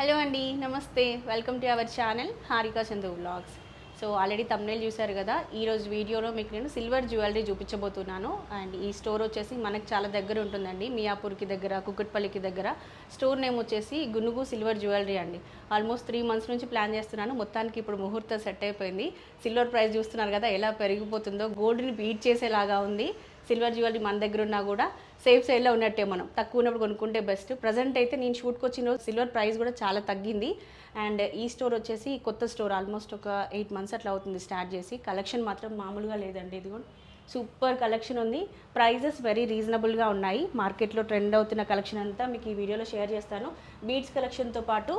Hello అండి నమస్తే. Welcome to our channel Harika Chandu vlogs so already thumbnail చూశారు కదా ఈరోజు వీడియోలో మీకు నేను సిల్వర్ జ్యువెలరీ చూపించబోతున్నాను. అండ్ ఈ స్టోర్ వచ్చేసి మనకు చాలా దగ్గర ఉంటుందండి మియాపూర్కి దగ్గర కుక్కట్పల్లికి దగ్గర. స్టోర్ నేమ్ వచ్చేసి గునుగు సిల్వర్ జ్యువెలరీ అండి. ఆల్మోస్ట్ త్రీ మంత్స్ నుంచి ప్లాన్ చేస్తున్నాను మొత్తానికి ఇప్పుడు ముహూర్తం సెట్ అయిపోయింది. సిల్వర్ ప్రైస్ చూస్తున్నారు కదా ఎలా పెరిగిపోతుందో గోల్డ్ని బీట్ చేసేలాగా ఉంది. సిల్వర్ జ్యువెలరీ మన దగ్గర ఉన్నా కూడా సేఫ్ సైడ్లో ఉన్నట్టే మనం. తక్కువ ఉన్నప్పుడు కొనుక్కుంటే బెస్ట్ ప్రజెంట్ అయితే నేను షూట్కి వచ్చిన రోజు సిల్వర్ ప్రైస్ కూడా చాలా తగ్గింది. అండ్ ఈ స్టోర్ వచ్చేసి కొత్త స్టోర్ ఆల్మోస్ట్ ఒక ఎయిట్ మంత్స్ అట్లా అవుతుంది స్టార్ట్ చేసి. కలెక్షన్ మాత్రం మామూలుగా లేదండి. ఇది కూడా సూపర్ కలెక్షన్ ఉంది. ప్రైజెస్ వెరీ రీజనబుల్గా ఉన్నాయి. మార్కెట్లో ట్రెండ్ అవుతున్న కలెక్షన్ అంతా మీకు ఈ వీడియోలో షేర్ చేస్తాను. బీట్స్ కలెక్షన్తో పాటు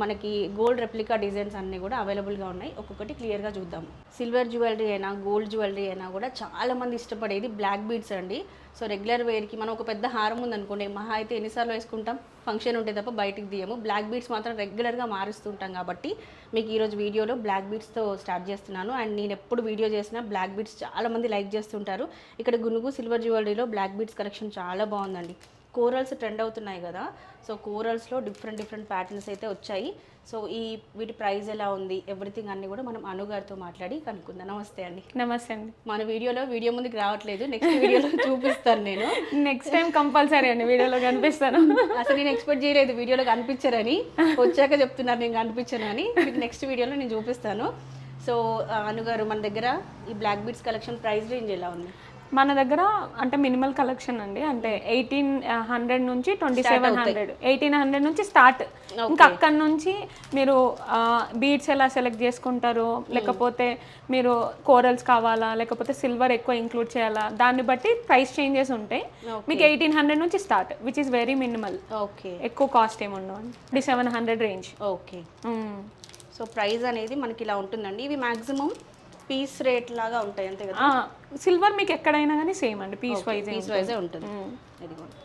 మనకి గోల్డ్ రెప్లికా డిజైన్స్ అన్నీ కూడా అవైలబుల్గా ఉన్నాయి. ఒక్కొక్కటి క్లియర్గా చూద్దాము. సిల్వర్ జ్యువెలరీ అయినా గోల్డ్ జ్యువెలరీ అయినా కూడా చాలామంది ఇష్టపడేది బ్లాక్ బీడ్స్ అండి. సో రెగ్యులర్ వేర్కి మనం ఒక పెద్ద హారం ఉందనుకోండి మహా అయితే ఎన్నిసార్లు వేసుకుంటాం? ఫంక్షన్ ఉంటే తప్ప బయటికి తీయము. బ్లాక్ బీడ్స్ మాత్రం రెగ్యులర్గా మారుస్తుంటాం కాబట్టి మీకు ఈరోజు వీడియోలో బ్లాక్ బీడ్స్తో స్టార్ట్ చేస్తున్నాను. అండ్ నేను ఎప్పుడు వీడియో చేసినా బ్లాక్ బీడ్స్ చాలామంది లైక్ చేస్తుంటారు. ఇక్కడ గునుగు సిల్వర్ జ్యువెలరీలో బ్లాక్ బీడ్స్ కలెక్షన్ చాలా బాగుందండి. కోరల్స్ ట్రెండ్ అవుతున్నాయి కదా. సో కోరల్స్లో డిఫరెంట్ డిఫరెంట్ ప్యాటర్న్స్ అయితే వచ్చాయి. సో ఈ వీటి ప్రైస్ ఎలా ఉంది ఎవ్రీథింగ్ అన్ని కూడా మనం అను గారితో మాట్లాడి కనుక్కుందాం. నమస్తే అండి. నమస్తే అండి. మన వీడియోలో వీడియో ముందుకు రావట్లేదు. నెక్స్ట్ వీడియోలో చూపిస్తాను నేను. నెక్స్ట్ టైం కంపల్సరీ అండి వీడియోలో కనిపిస్తాను. అసలు నేను ఎక్స్పెక్ట్ చేయలేదు వీడియోలో కనిపించరని. వచ్చాక చెప్తున్నారు నేను కనిపించను అని. మీకు నెక్స్ట్ వీడియోలో నేను చూపిస్తాను. సో అనుగారు మన దగ్గర ఈ black beads collection price range ఎలా ఉంది? మన దగ్గర అంటే మినిమల్ కలెక్షన్ అండి. అంటే ఎయిటీన్ హండ్రెడ్ నుంచి twenty seven hundred. Eighteen hundred నుంచి స్టార్ట్. ఇంకా అక్కడ నుంచి మీరు బీడ్స్ ఎలా సెలెక్ట్ చేసుకుంటారు? లేకపోతే మీరు కోరల్స్ కావాలా? లేకపోతే సిల్వర్ ఎక్కువ ఇంక్లూడ్ చేయాలా? దాన్ని బట్టి ప్రైస్ చేంజెస్ ఉంటాయి. మీకు ఎయిటీన్ హండ్రెడ్ నుంచి start which is very minimal okay. ఎక్కువ కాస్ట్ ఏమి ఉండవు twenty seven hundred range. Okay. So price అనేది మనకి ఇలా ఉంటుందండి. ఇవి మాక్సిమం పీస్ రేట్ లాగా ఉంటాయి అంతే కదా? సిల్వర్ మీకు ఎక్కడైనా కానీ సేమ్ అండి పీస్ వైజ్ పీస్ వైజే ఉంటుంది. ఇదిగోండి.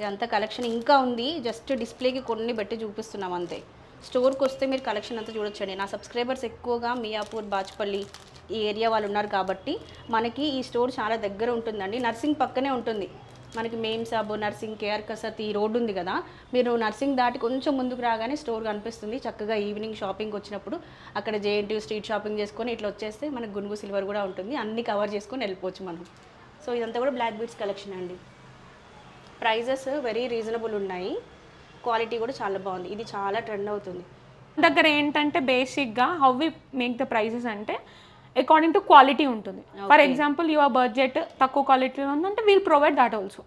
ఇదంతా కలెక్షన్ ఇంకా ఉంది జస్ట్ డిస్ప్లేకి కొన్ని పెట్టి చూపిస్తున్నాం అంతే. స్టోర్కి వస్తే మీరు కలెక్షన్ అంతా చూడొచ్చండి. నా సబ్స్క్రైబర్స్ ఎక్కువగా మియాపూర్ బాచ్పల్లి ఈ ఏరియా వాళ్ళు ఉన్నారు కాబట్టి మనకి ఈ స్టోర్ చాలా దగ్గర ఉంటుందండి. నర్సింగ్ పక్కనే ఉంటుంది. మనకి మేమ్ సబ్ నర్సింగ్ కేఆర్ కసత్ ఈ రోడ్డు ఉంది కదా. మీరు నర్సింగ్ దాటి కొంచెం ముందుకు రాగానే స్టోర్ కనిపిస్తుంది. చక్కగా ఈవినింగ్ షాపింగ్ వచ్చినప్పుడు అక్కడ జేఎన్టీ స్ట్రీట్ షాపింగ్ చేసుకొని ఇట్లా వచ్చేస్తే మనకు గునుగు సిల్వర్ కూడా ఉంటుంది. అన్ని కవర్ చేసుకొని వెళ్ళిపోవచ్చు మనం. సో ఇదంతా కూడా బ్లాక్ బీట్స్ కలెక్షన్ అండి. ప్రైజెస్ వెరీ రీజనబుల్ ఉన్నాయి. క్వాలిటీ కూడా చాలా బాగుంది. ఇది చాలా ట్రెండ్ అవుతుంది. దగ్గర ఏంటంటే బేసిక్గా how we make the prices అంటే అకార్డింగ్ టు క్వాలిటీ ఉంటుంది. ఫర్ ఎగ్జాంపుల్ యువర్ బడ్జెట్ తక్కువ క్వాలిటీలో ఉందంటే వీల్ ప్రొవైడ్ దాట్ ఆల్సో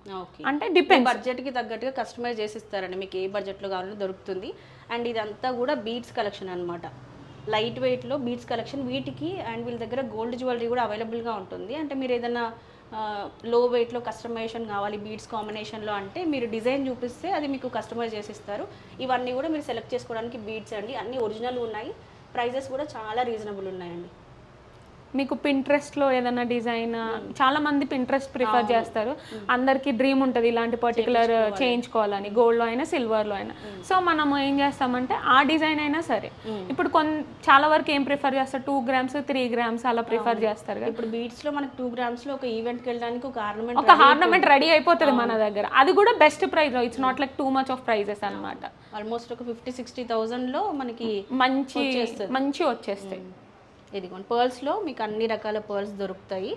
అంటే డిపెండ్ బడ్జెట్కి తగ్గట్టుగా కస్టమైజ్ చేసి ఇస్తారండి మీకు ఏ బడ్జెట్లో కావాలో దొరుకుతుంది. అండ్ ఇదంతా కూడా బీడ్స్ కలెక్షన్ అనమాట లైట్ వెయిట్లో బీడ్స్ కలెక్షన్ వీటికి అండ్ వీళ్ళ దగ్గర గోల్డ్ జ్యువెలరీ కూడా అవైలబుల్గా ఉంటుంది. అంటే మీరు ఏదైనా లో వెయిట్లో కస్టమైజేషన్ కావాలి బీడ్స్ కాంబినేషన్లో అంటే మీరు డిజైన్ చూపిస్తే అది మీకు కస్టమైజ్ చేసి ఇస్తారు ఇవన్నీ కూడా మీరు సెలెక్ట్ చేసుకోవడానికి బీడ్స్ అండి. అన్నీ ఒరిజినల్ ఉన్నాయి. ప్రైజెస్ కూడా చాలా రీజనబుల్ ఉన్నాయండి. మీకు Pinterest లో ఏదైనా డిజైన్ చాలా మంది పింట్రెస్ట్ ప్రిఫర్ చేస్తారు. అందరికి డ్రీమ్ ఉంటుంది ఇలాంటి పర్టికులర్ చేయించుకోవాలని గోల్డ్లో అయినా సిల్వర్లో అయినా సో మనం ఏం చేస్తామంటే ఆ డిజైన్ అయినా సరే. ఇప్పుడు కొన్ చాలా వరకు ఏం ప్రిఫర్ చేస్తారు? టూ గ్రామ్స్ త్రీ గ్రామ్స్ అలా ప్రిఫర్ చేస్తారు ఇప్పుడు బీడ్స్లో మనకి టూ గ్రామ్స్లో ఒక ఈవెంట్కి వెళ్ళడానికి ఒక ఆర్నమెంట్ ఒక హార్నమెంట్ రెడీ అయిపోతుంది. మన దగ్గర. అది కూడా best price it's not like too much of prices అన్నమాట. ఆల్మోస్ట్ ఒక ఫిఫ్టీ సిక్స్టీ థౌజండ్లో మనకి మంచి మంచి వచ్చేస్తాయి. ఇదిగోండి. పర్ల్స్లో మీకు అన్ని రకాల పర్ల్స్ దొరుకుతాయి.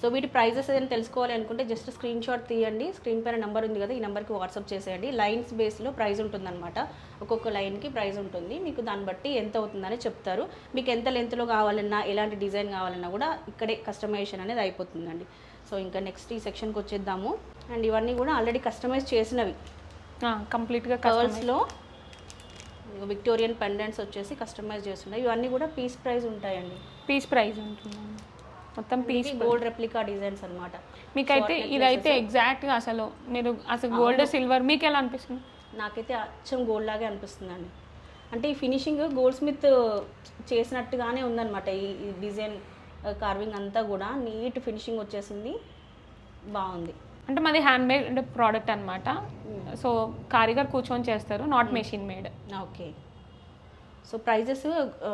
సో వీటి ప్రైజెస్ ఏదైనా తెలుసుకోవాలి అనుకుంటే జస్ట్ స్క్రీన్ షాట్ తీయండి. స్క్రీన్ పైన నెంబర్ ఉంది కదా ఈ నెంబర్కి వాట్సాప్ చేసేయండి. లైన్స్ బేస్లో ప్రైస్ ఉంటుందన్నమాట. ఒక్కొక్క లైన్కి ప్రైస్ ఉంటుంది. మీకు దాన్ని బట్టి ఎంత అవుతుందని చెప్తారు. మీకు ఎంత లెంత్లో కావాలన్నా ఎలాంటి డిజైన్ కావాలన్నా కూడా ఇక్కడే కస్టమైజేషన్ అనేది అయిపోతుందండి. సో ఇంకా నెక్స్ట్ ఈ సెక్షన్కి వచ్చేద్దాము. అండ్ ఇవన్నీ కూడా ఆల్రెడీ కస్టమైజ్ చేసినవి. కంప్లీట్గా కర్ల్స్లో విక్టోరియన్ పెండెంట్స్ వచ్చేసి కస్టమైజ్ చేస్తున్నాయి. ఇవన్నీ కూడా పీస్ ప్రైస్ ఉంటాయండి. పీస్ ప్రైస్ ఉంటుంది. మొత్తం పీస్ గోల్డ్ రెప్లికా డిజైన్స్ అన్నమాట. మీకైతే ఇదైతే ఎగ్జాక్ట్గా అసలు మీరు అసలు గోల్డ్ సిల్వర్ మీకు ఎలా అనిపిస్తుంది? నాకైతే అచ్చం గోల్డ్ లాగే అనిపిస్తుందండి. అంటే ఈ ఫినిషింగ్ గోల్డ్ స్మిత్ చేసినట్టుగానే ఉందన్నమాట ఈ ఈ డిజైన్ కార్వింగ్ అంతా కూడా. నీట్ ఫినిషింగ్ వచ్చేసింది. బాగుంది. అంటే మాది హ్యాండ్ మేడ్ ప్రోడక్ట్ అనమాట సో కారిగర్ కూర్చొని చేస్తారు not machine made okay. So prices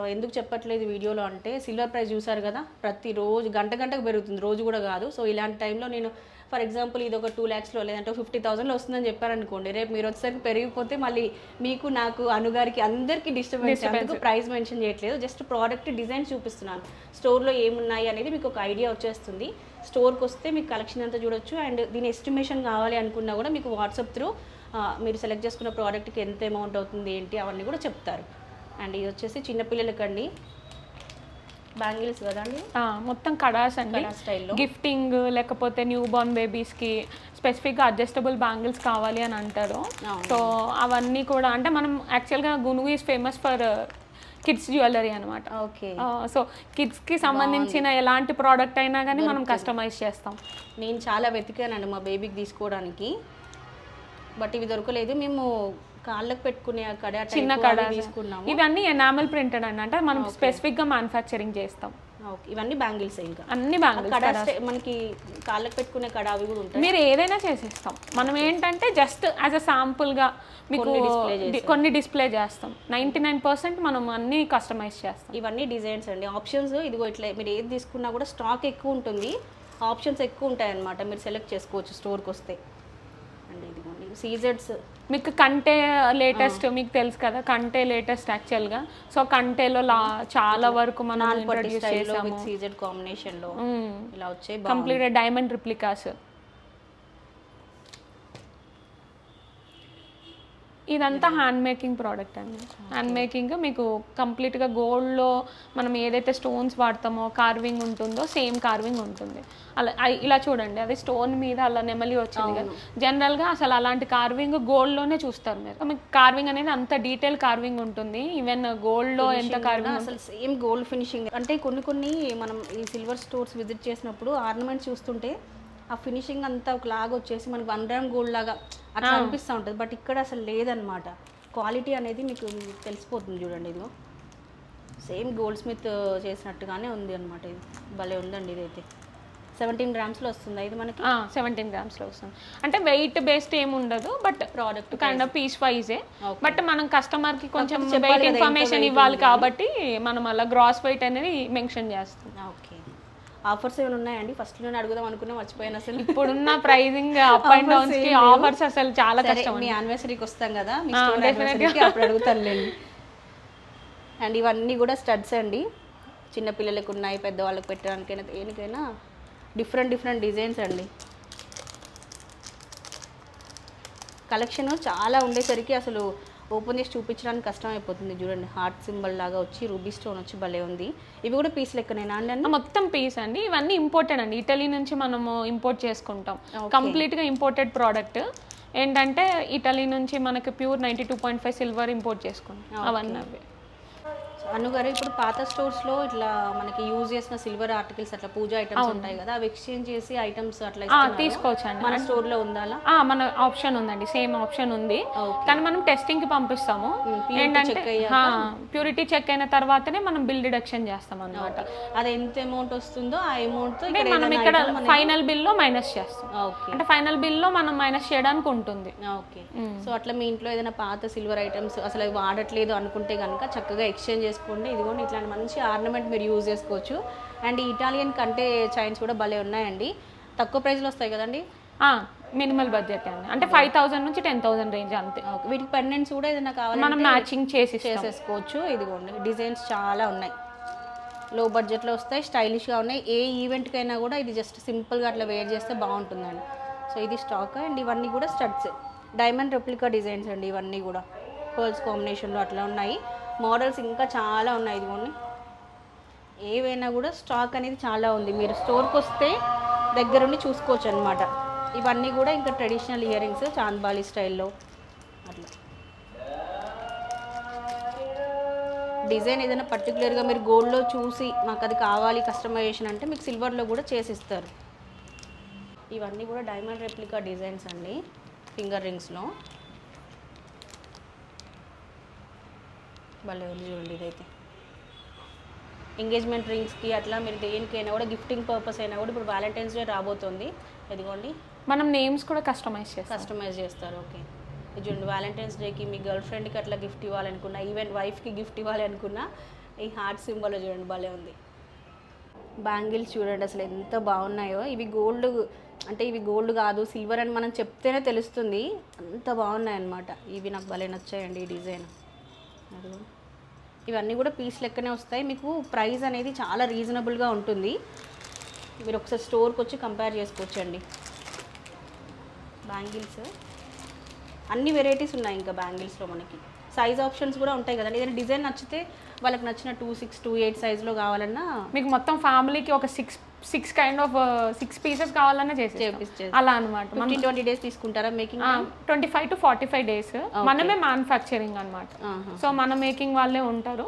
ఎందుకు చెప్పట్లేదు వీడియోలో అంటే సిల్వర్ ప్రైస్ చూసారు కదా ప్రతిరోజు గంట గంటకు పెరుగుతుంది రోజు కూడా కాదు. సో ఇలాంటి టైంలో నేను ఫర్ ఎగ్జాంపుల్ ఇది ఒక టూ ల్యాక్స్లో లేదంటే ఫిఫ్టీ థౌసండ్లో వస్తుందని చెప్పారనుకోండి రేపు మీరు వచ్చేసరికి పెరిగిపోతే మళ్ళీ మీకు నాకు అనుగారికి అందరికీ డిస్టర్బెన్స్ అందుకు ప్రైస్ మెన్షన్ చేయట్లేదు. జస్ట్ ప్రోడక్ట్ డిజైన్ చూపిస్తున్నాను. స్టోర్లో ఏమున్నాయి అనేది మీకు ఒక ఐడియా వచ్చేస్తుంది. స్టోర్కి వస్తే మీకు కలెక్షన్ అంతా చూడొచ్చు. అండ్ దీని ఎస్టిమేషన్ కావాలి అనుకున్నా కూడా మీకు వాట్సాప్ త్రూ మీరు సెలెక్ట్ చేసుకున్న ప్రోడక్ట్కి ఎంత అమౌంట్ అవుతుంది ఏంటి అవన్నీ కూడా చెప్తారు. అండ్ ఇది వచ్చేసి చిన్నపిల్లలకండి బ్యాంగిల్స్ కదండి? మొత్తం కడాస్ అండి. స్టైల్లో. గిఫ్టింగ్ లేకపోతే న్యూ బోర్న్ బేబీస్కి స్పెసిఫిక్గా అడ్జస్టబుల్ బ్యాంగిల్స్ కావాలి అని అంటారు. సో అవన్నీ కూడా అంటే మనం యాక్చువల్గా గునుగు is famous for kids jewellery అనమాట ఓకే. సో కిడ్స్కి సంబంధించిన ఎలాంటి ప్రోడక్ట్ అయినా కానీ మనం కస్టమైజ్ చేస్తాం. నేను చాలా వెతికానండి మా బేబీకి తీసుకోవడానికి. బట్ ఇవి దొరకలేదు. మేము కాళ్ళకు పెట్టుకునే కడ చిన్న కడ అవి తీసుకున్నాము. ఇవన్నీ ఎనామల్ ప్రింటెడ్ అండి అంటే మనం స్పెసిఫిక్గా మ్యానుఫ్యాక్చరింగ్ చేస్తాం. ఓకే. ఇవన్నీ బ్యాంగిల్స్ ఇంకా. అన్ని బ్యాంగిల్స్ మనకి కాళ్ళకు పెట్టుకునే కడ అవి కూడా ఉంటాయి? మీరు ఏదైనా చేసేస్తాం. మనం ఏంటంటే జస్ట్ యాజ్ అ శాంపుల్గా మీకు కొన్ని డిస్ప్లే చేస్తాం. నైంటీ నైన్ పర్సెంట్ మనం అన్ని కస్టమైజ్ చేస్తాం. ఇవన్నీ డిజైన్స్ అండి. ఆప్షన్స్ ఇదిగో ఇట్లా మీరు ఏది తీసుకున్నా కూడా స్టాక్ ఎక్కువ ఉంటుంది. ఆప్షన్స్ ఎక్కువ ఉంటాయి అన్నమాట మీరు సెలెక్ట్ చేసుకోవచ్చు స్టోర్కి వస్తే. సీజెడ్స్. మీకు కంటే లేటెస్ట్ మీకు తెలుసు కదా కంటే లేటెస్ట్ యాక్చువల్గా సో కంటేలో లా చాలా వరకు మనం ఇంట్రడ్యూస్ చేసాము. సీజెడ్ కాంబినేషన్లో ఇలా వచ్చే కంప్లీట్ డైమండ్ రిప్లికాస్ ఇదంతా హ్యాండ్ మేకింగ్ ప్రోడక్ట్ అండి. హ్యాండ్ మేకింగ్ మీకు కంప్లీట్గా గోల్డ్లో మనం ఏదైతే స్టోన్స్ వాడతామో కార్వింగ్ ఉంటుందో సేమ్ కార్వింగ్ ఉంటుంది. అలా ఇలా చూడండి. అది స్టోన్ మీద అలా నెమలి వచ్చింది కదా. జనరల్గా అసలు అలాంటి కార్వింగ్ గోల్డ్లోనే చూస్తారు మీరు. మీకు కార్వింగ్ అనేది అంత డీటెయిల్ కార్వింగ్ ఉంటుంది. ఈవెన్ గోల్డ్లో ఎంత కార్వింగ్ అసలు సేమ్ గోల్డ్ ఫినిషింగ్ అంటే కొన్ని కొన్ని మనం ఈ సిల్వర్ స్టోర్స్ విజిట్ చేసినప్పుడు ఆర్నమెంట్స్ చూస్తుంటే ఆ ఫినిషింగ్ అంతా ఒకలాగా వచ్చేసి మనకు వన్ గ్రామ్ గోల్డ్ లాగా అట్లా అనిపిస్తూ ఉంటుంది. బట్ ఇక్కడ అసలు లేదనమాట క్వాలిటీ అనేది మీకు తెలిసిపోతుంది చూడండి ఇదిగో. సేమ్ గోల్డ్ స్మిత్ చేసినట్టుగానే ఉంది అనమాట ఇది. భలే ఉందండి ఇదైతే. సెవెంటీన్ గ్రామ్స్లో వస్తుంది ఇది మనకి? సెవెంటీన్ గ్రామ్స్లో వస్తుంది. అంటే వెయిట్ బేస్డ్ ఏమి ఉండదు but product kind of piece yj. But మనం కస్టమర్కి కొంచెం వెయిట్ ఇన్ఫర్మేషన్ ఇవ్వాలి కాబట్టి మనం అలా గ్రాస్ వెయిట్ అనేది మెన్షన్ చేస్తాం. ఓకే ఆఫర్స్ ఏమైనా ఉన్నాయండి? ఫస్ట్ నేను అడుగుదాం అనుకున్నా మర్చిపోయాను అసలు. ఇప్పుడున్న ప్రైజింగ్ అప్ అండ్ డౌన్స్కి. ఆఫర్స్ అసలు చాలా కష్టం మీ యానివర్సరీకి వస్తాం కదా? మీ స్టోర్. యానివర్సరీకి అప్పుడు అడుగుతానులేండి. అండ్ ఇవన్నీ కూడా స్టడ్స్ అండి. చిన్న పిల్లలకు ఉన్నాయి పెద్దవాళ్ళకి పెట్టడానికైనా దేనికైనా డిఫరెంట్ డిఫరెంట్ డిజైన్స్ అండి. కలెక్షన్ చాలా ఉండేసరికి అసలు ఓపెన్ చేసి చూపించడానికి కష్టం అయిపోతుంది చూడండి. హార్ట్ సింబల్ లాగా వచ్చి రూబీ స్టోన్ వచ్చి భలే ఉంది. ఇవి కూడా పీస్ లెక్కనేనా అండి మొత్తం పీస్ అండి. ఇవన్నీ ఇంపోర్టెడ్ అండి. ఇటలీ నుంచి మనము ఇంపోర్ట్ చేసుకుంటాం. Okay. కంప్లీట్గా ఇంపోర్టెడ్ ప్రోడక్ట్ ఏంటంటే ఇటలీ నుంచి మనకి pure ninety two point five silver import చేసుకుంటాం అవన్నీ అవి అను గారు ఇప్పుడు పాత స్టోర్స్లో ఇట్లా మనకి యూజ్ చేసిన సిల్వర్ ఆర్టికల్స్ అట్లా పూజ ఐటమ్స్ ఉంటాయి కదా అవి ఎక్స్చేంజ్ చేసి ఐటమ్స్ అట్లా ఇస్తున్నారా? తీసుకోవచ్చండి. మన స్టోర్లో ఉందా అలా? ఆ, మన ఆప్షన్ ఉందండి సేమ్ ఆప్షన్ ఉంది. కానీ మనం టెస్టింగ్కి పంపిస్తాము ఏంటంటే? ప్యూరిటీ చెక్ అయిన తర్వాతనే మనం బిల్ డిడక్షన్ చేస్తాం అనమాట అది ఎంత అమౌంట్ వస్తుందో ఆ అమౌంట్ మనం ఇక్కడ ఫైనల్ బిల్లో మైనస్ చేస్తాం. ఓకే. అంటే ఫైనల్ బిల్లో మనం మైనస్ చేయడానికి ఉంటుంది. ఓకే. సో అట్లా మీ ఇంట్లో ఏదైనా పాత సిల్వర్ ఐటమ్స్ అసలు అవి వాడట్లేదు అనుకుంటే కనుక చక్కగా ఎక్స్చేంజ్ చేసుకోండి. ఇదిగోండి ఇట్లాంటి మంచి ఆర్నమెంట్ మీరు యూజ్ చేసుకోవచ్చు. అండ్ ఇటాలియన్ కంటే చైన్స్ కూడా భలే ఉన్నాయండి. తక్కువ ప్రైస్లో వస్తాయి కదండి? మినిమల్ బడ్జెట్ అండి. అంటే ఫైవ్ థౌసండ్ నుంచి టెన్ థౌసండ్ రేంజ్ అంతే. ఓకే వీటికి పెండెంట్స్ కూడా ఏదైనా కావాలంటే మనం మ్యాచింగ్ చేసి. చేసేసుకోవచ్చు. ఇదిగోండి డిజైన్స్ చాలా ఉన్నాయి. లో బడ్జెట్లో వస్తాయి స్టైలిష్గా ఉన్నాయి. ఏ ఈవెంట్కైనా కూడా ఇది జస్ట్ సింపుల్గా అట్లా వేర్ చేస్తే బాగుంటుందండి. సో ఇది స్టాక్ అండ్ ఇవన్నీ కూడా స్టడ్స్. డైమండ్ రెప్లికా డిజైన్స్ అండి ఇవన్నీ కూడా. పర్ల్స్ కాంబినేషన్లో అట్లా ఉన్నాయి. మోడల్స్ ఇంకా చాలా ఉన్నాయి ఇదిగోండి. ఏవైనా కూడా స్టాక్ అనేది చాలా ఉంది. మీరు స్టోర్కి వస్తే దగ్గరుండి చూసుకోవచ్చు అనమాట ఇవన్నీ కూడా ఇంకా ట్రెడిషనల్ ఇయర్ రింగ్స్ చాంద్బాలి స్టైల్లో. అట్లా. డిజైన్ ఏదైనా పర్టికులర్గా మీరు గోల్డ్లో చూసి మాకు అది కావాలి కస్టమైజేషన్ అంటే మీకు సిల్వర్లో కూడా చేసిస్తారు. ఇవన్నీ కూడా డైమండ్ రెప్లికా డిజైన్స్ అండి. ఫింగర్ రింగ్స్లో. భలే ఉంది చూడండి ఇదైతే. ఎంగేజ్మెంట్ రింగ్స్కి అట్లా మీరు దేనికైనా కూడా గిఫ్టింగ్ పర్పస్ అయినా కూడా ఇప్పుడు వ్యాలంటైన్స్ డే రాబోతుంది. ఇదిగోండి. మనం నేమ్స్ కూడా కస్టమైజ్ చేస్తాం. కస్టమైజ్ చేస్తారు ఓకే. చూడండి వ్యాలంటైన్స్ డేకి మీ గర్ల్ ఫ్రెండ్కి అట్లా గిఫ్ట్ ఇవ్వాలనుకున్నా ఈవెన్ వైఫ్కి గిఫ్ట్ ఇవ్వాలి అనుకున్నా ఈ హార్ట్ సింబల్ చూడండి భలే ఉంది. బ్యాంగిల్స్ చూడండి అసలు ఎంత బాగున్నాయో. ఇవి గోల్డ్ అంటే ఇవి గోల్డ్ కాదు సిల్వర్ అని మనం చెప్తేనే తెలుస్తుంది. అంత బాగున్నాయి అన్నమాట ఇవి నాకు భలే నచ్చాయండి ఈ డిజైన్. అదిగో. ఇవన్నీ కూడా పీస్ లెక్కనే వస్తాయి. మీకు ప్రైస్ అనేది చాలా రీజనబుల్గా ఉంటుంది. మీరు ఒకసారి స్టోర్కి వచ్చి కంపేర్ చేసుకోవచ్చండి. బ్యాంగిల్స్ అన్ని వెరైటీస్ ఉన్నాయి ఇంకా బ్యాంగిల్స్లో మనకి. సైజ్ ఆప్షన్స్ కూడా ఉంటాయి కదండి. ఏదైనా డిజైన్ నచ్చితే వాళ్ళకి నచ్చిన టూ సిక్స్ టూ ఎయిట్ సైజ్లో కావాలన్నా మీకు మొత్తం ఫ్యామిలీకి ఒక six six kind of six pieces కావాలన్నా చేసి అలా అనమాట ట్వంటీ డేస్ తీసుకుంటారా making twenty five to forty five days మనమే మ్యానుఫ్యాక్చరింగ్ అనమాట సో మన మేకింగ్ వాళ్ళే ఉంటారు.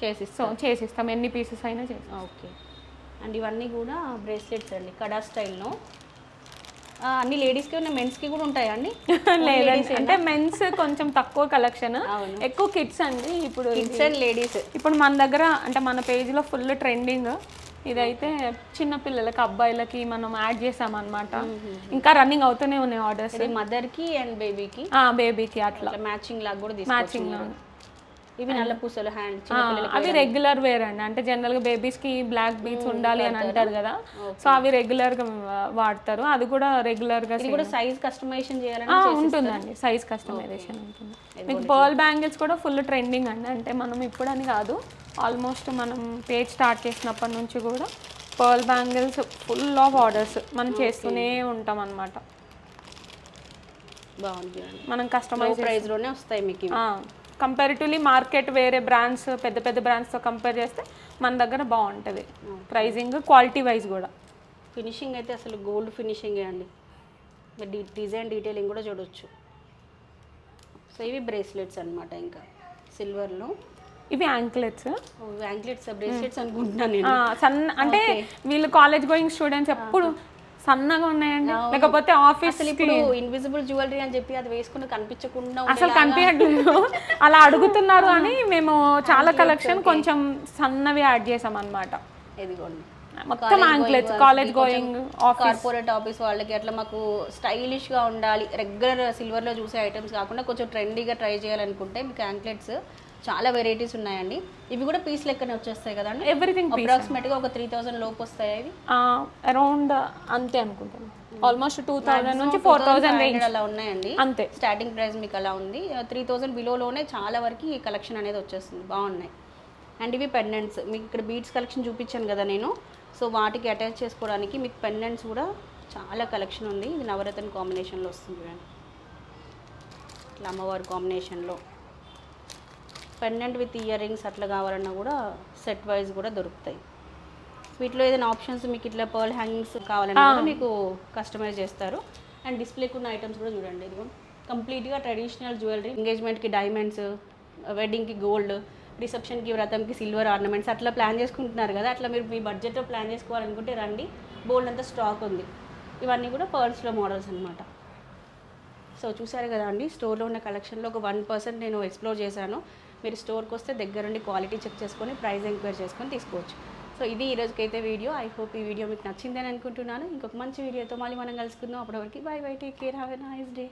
చేసిస్తాం. సో చేసిస్తాం. ఎన్ని పీసెస్ అయినా చేస్తాం ఓకే అండ్ ఇవన్నీ కూడా బ్రేస్లెట్స్ అండి కడా స్టైల్లో అన్ని లేడీస్కి ఉన్నాయి మెన్స్కి కూడా ఉంటాయా అండి? లేదండి. అంటే మెన్స్ కొంచెం తక్కువ కలెక్షన్. ఎక్కువ కిడ్స్ అండి ఇప్పుడు కిడ్స్ అండ్ లేడీస్ ఇప్పుడు మన దగ్గర అంటే మన పేజ్లో ఫుల్ ట్రెండింగ్ ఇదైతే చిన్న పిల్లలకి అబ్బాయిలకి మనం యాడ్ చేసామన్నమాట. ఇంకా రన్నింగ్ అవుతూనే ఉన్నాయి ఆర్డర్స్ ఇది మదర్కి అండ్ బేబీకి బేబీకి అట్లా. అట్లా మ్యాచింగ్ లాగా కూడా మ్యాచింగ్ తీసుకొచ్చింది ఇవి నల్ల పూసలు హ్యాండ్ అవి రెగ్యులర్ వేర్ అండి. అంటే జనరల్గా బేబీస్కి బ్లాక్ బీట్స్ ఉండాలి అని అంటారు కదా. సో అవి రెగ్యులర్గా వాడతారు. అది కూడా రెగ్యులర్గా ఇది కూడా సైజ్ కస్టమైజేషన్ చేయాలని ఉంటుందండి. సైజ్ కస్టమైజేషన్ ఉంటుంది. మీకు పర్ల్ బ్యాంగిల్స్ కూడా ఫుల్ ట్రెండింగ్ అండి. అంటే మనం ఇప్పుడు అని కాదు ఆల్మోస్ట్ మనం పేజ్ స్టార్ట్ చేసినప్పటి నుంచి కూడా pearl bangles full of orders మనం చేస్తూనే ఉంటాం అనమాట బాగుంది మనం కస్టమైజ్ ప్రైస్లోనే వస్తాయి మీకు. కంపారిటివ్లీ మార్కెట్ వేరే బ్రాండ్స్ పెద్ద పెద్ద బ్రాండ్స్తో కంపేర్ చేస్తే మన దగ్గర బాగుంటుంది. ప్రైజింగ్ క్వాలిటీ వైజ్ కూడా. ఫినిషింగ్ అయితే అసలు గోల్డ్ ఫినిషింగే అండి? డిజైన్ డీటెయిలింగ్ కూడా చూడొచ్చు. సో ఇవి బ్రేస్లెట్స్ అన్నమాట ఇంకా. సిల్వర్లో ఇవి యాంక్లెట్స్ యాంక్లెట్స్ బ్రేస్లెట్స్ అనుకుంటున్నాను నేను. సన్న అంటే వీళ్ళు కాలేజ్ గోయింగ్ స్టూడెంట్స్ ఎప్పుడు సన్నగా ఉన్నాయండి. లేకపోతే ఆఫీస్ ఇప్పుడు ఇన్విజిబుల్ జ్యువెలరీ అని చెప్పి అది వేసుకుని కనిపించకుండా అసలు కనిపించట్లేదు. అలా అడుగుతున్నారు అని మేము చాలా కలెక్షన్ కొంచెం సన్నవి యాడ్ చేసాం అనమాట ఇదిగోండి. మొత్తం anklets college going corporate office వాళ్ళకి అట్లా మాకు స్టైలిష్గా ఉండాలి. రెగ్యులర్ సిల్వర్లో చూసే ఐటమ్స్ కాకుండా కొంచెం ట్రెండీగా ట్రై చేయాలనుకుంటే మీకు యాంక్లెట్స్ చాలా వెరైటీస్ ఉన్నాయండి. ఇవి కూడా పీస్ లెక్కనే వచ్చేస్తాయి కదండి. ఎవ్రీథింగ్ అప్రాక్సిమేట్గా ఒక త్రీ థౌసండ్ లోపు వస్తాయి ఇవి? అరౌండ్ అంతే అనుకుంటాను. ఆల్మోస్ట్ టూ థౌజండ్ నుంచి ఫోర్ థౌజండ్ రేంజ్ అలా ఉన్నాయండి. అంతే. స్టార్టింగ్ ప్రైస్ మీకు అలా ఉంది. త్రీ థౌజండ్ బిలోలోనే చాలా వరకు ఈ కలెక్షన్ అనేది వచ్చేస్తుంది. బాగున్నాయి. అండ్ ఇవి పెండెంట్స్ మీకు ఇక్కడ బీట్స్ కలెక్షన్ చూపించాను కదా నేను. సో వాటికి అటాచ్ చేసుకోవడానికి మీకు పెండెంట్స్ కూడా చాలా కలెక్షన్ ఉంది. ఇది నవరత్న కాంబినేషన్లో వస్తుంది చూడండి. ఇట్లా అమ్మవారి కాంబినేషన్లో పెండెంట్ విత్ ఇయర్ రింగ్స్ అట్లా కావాలన్నా కూడా సెట్ వైజ్ కూడా దొరుకుతాయి. వీటిలో ఏదైనా ఆప్షన్స్ మీకు ఇట్లా పర్ల్ హ్యాంగింగ్స్ కావాలన్నా కూడా మీకు కస్టమైజ్ చేస్తారు. అండ్ డిస్ప్లేకి ఉన్న ఐటమ్స్ కూడా చూడండి ఇదిగో. కంప్లీట్గా ట్రెడిషనల్ జ్యువెలరీ ఎంగేజ్మెంట్కి డైమండ్స్ వెడ్డింగ్కి గోల్డ్ రిసెప్షన్కి వ్రతంకి సిల్వర్ ఆర్నమెంట్స్ అట్లా ప్లాన్ చేసుకుంటున్నారు కదా అట్లా మీరు మీ బడ్జెట్లో ప్లాన్ చేసుకోవాలనుకుంటే రండి. బోల్డ్ అంతా స్టాక్ ఉంది. ఇవన్నీ కూడా పర్ల్స్లో మోడల్స్ అన్నమాట. సో చూసారు కదా అండి స్టోర్లో ఉన్న కలెక్షన్లో ఒక వన్ పర్సెంట్ నేను ఎక్స్ప్లోర్ చేశాను. మీరు స్టోర్కి వస్తే దగ్గరుండి క్వాలిటీ చెక్ చేసుకొని ప్రైస్ ఎంక్వైరీ చేసుకొని తీసుకోవచ్చు. సో ఇది ఈ రోజుకైతే వీడియో. ఐ హోప్ ఈ వీడియో మీకు నచ్చిందని అనుకుంటున్నాను. ఇంకొక మంచి వీడియోతో మళ్ళీ మనం కలుసుకుందాం. అప్పటివరకు bye bye take care. Have a nice day.